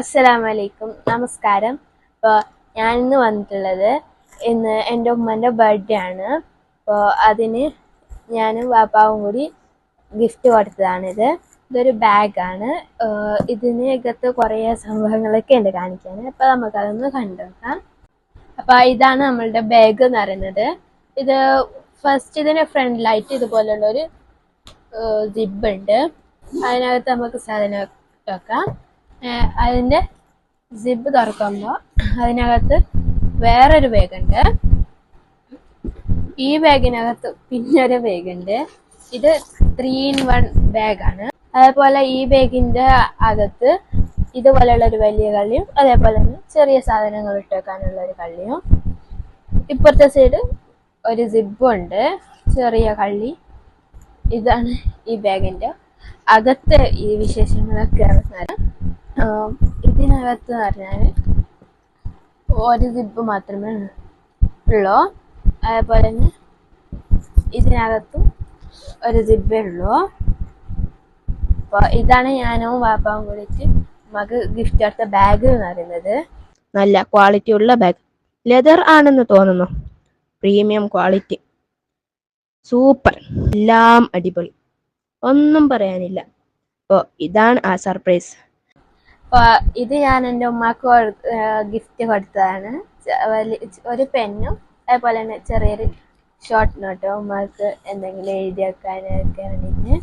അസ്സലാമു അലൈക്കും നമസ്കാരം. അപ്പോൾ ഞാൻ ഇന്ന് വന്നിട്ടുള്ളത് ഇന്ന് എന്റെ ഉമ്മന്റെ ബർത്ത്ഡേ ആണ്. അപ്പോൾ അതിന് ഞാനും വാപ്പാവും കൂടി ഗിഫ്റ്റ് കൊടുത്തതാണിത് ഇതൊരു ബാഗാണ് ഇതിന് അകത്ത് കുറേ സംഭവങ്ങളൊക്കെ ഉണ്ട് കാണിക്കാൻ അപ്പോൾ നമുക്കതൊന്ന് കണ്ടുനോക്കാം. അപ്പോൾ ഇതാണ് നമ്മളുടെ ബാഗ് എന്ന് പറയുന്നത്. ഇത് ഫസ്റ്റ് ഇതിന് ഫ്രണ്ടിലായിട്ട് ഇതുപോലുള്ളൊരു ജിബ് ഉണ്ട്. അതിനകത്ത് നമുക്ക് സാധനം വെക്കാം. അതിന്റെ സിബ് തുറക്കുമ്പോൾ അതിനകത്ത് വേറൊരു ബാഗ് ഉണ്ട്. ഈ ബാഗിനകത്ത് പിന്നൊരു ബാഗുണ്ട് ഇത് ത്രീ ഇൻ വൺ ബാഗാണ് അതേപോലെ ഈ ബാഗിന്റെ അകത്ത് ഇതുപോലെയുള്ള ഒരു വലിയ കള്ളിയും അതേപോലെ തന്നെ ചെറിയ സാധനങ്ങൾ ഇട്ട് വെക്കാനുള്ള ഒരു കള്ളിയും. ഇപ്പുറത്തെ സൈഡ് ഒരു സിബും ഉണ്ട്. ചെറിയ കള്ളി. ഇതാണ് ഈ ബാഗിന്റെ അകത്ത് ഈ വിശേഷങ്ങളൊക്കെ പറഞ്ഞാൽ ഇതിനകത്ത് പറഞ്ഞാൽ ഒരു സിബ് മാത്രമേ ഉള്ളൂ. അതേപോലെ തന്നെ ഇതിനകത്തും ഒരു സിബേ ഉള്ളൂ. അപ്പോൾ ഇതാണ് ഞാനും വാപ്പാവും കൂടിയിട്ട് നമുക്ക് ഗിഫ്റ്റ് എടുത്ത ബാഗ് എന്ന് പറയുന്നത്. നല്ല ക്വാളിറ്റി ഉള്ള ബാഗ് ലെതർ ആണെന്ന് തോന്നുന്നു. പ്രീമിയം ക്വാളിറ്റി സൂപ്പർ എല്ലാം അടിപൊളി. ഒന്നും പറയാനില്ല. അപ്പോൾ ഇതാണ് ആ സർപ്രൈസ് ഇത് ഞാൻ എന്റെ ഉമ്മാക്ക് ഗിഫ്റ്റ് കൊടുത്തതാണ്. ഒരു പെന്നും അതുപോലെ തന്നെ ചെറിയൊരു ഷോർട്ട് നോട്ടോ ഉമ്മാക്ക് എന്തെങ്കിലും എഴുതി വെക്കാനൊക്കെ വേണ്ടിയിട്ട്